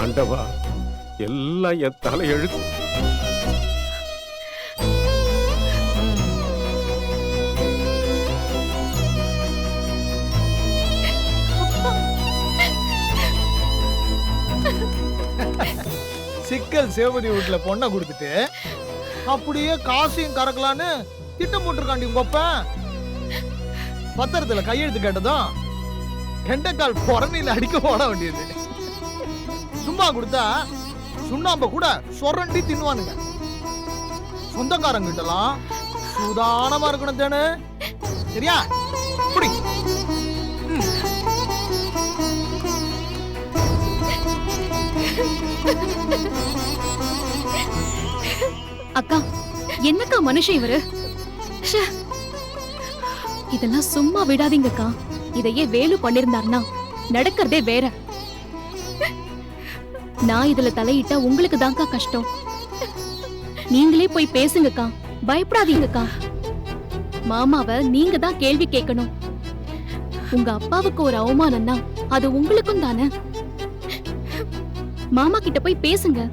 ஆண்டவா எல்லாம் என் தலையெழுத்து சிக்கல் சேவதி வீட்டுல பொண்ணை கொடுத்துட்டு அப்படியே காசையும் கறக்கலான்னு திட்டம் போட்டிருக்காண்டி உங்க அப்பன் பத்திரத்துல கையெழுத்து கேட்டதும் கெண்டக்கால் புறணில அடிக்க போட வேண்டியது. சும்மா கொடுத்தா சுண்ணாம்ப கூட சொரண்டி தின்னுவானுங்க. சொந்தக்காரங்கிட்டலாம் சுதானமா இருக்கணும் தேனு. சரியா? புடி அக்கா என்னக்கா மனுஷன் இவரு? இதெல்லாம் சும்மா விடாதீங்கக்கா. இதையே வேலு பண்ணிருந்தாருன்னா நடக்கிறதே வேற. நான் இதுல தலையிட்டா உங்களுக்கு தான்க்கா கஷ்டம். நீங்களே போய் பேசுங்கக்கா. பயப்படாதீங்கக்கா. மாமாவ நீங்க தான் கேள்வி கேட்கணும். உங்க அப்பாவுக்கு ஒரு அவமானம்னா அது உங்களுக்கும் தானே? மாமா கிட்ட போய் பேசுங்க.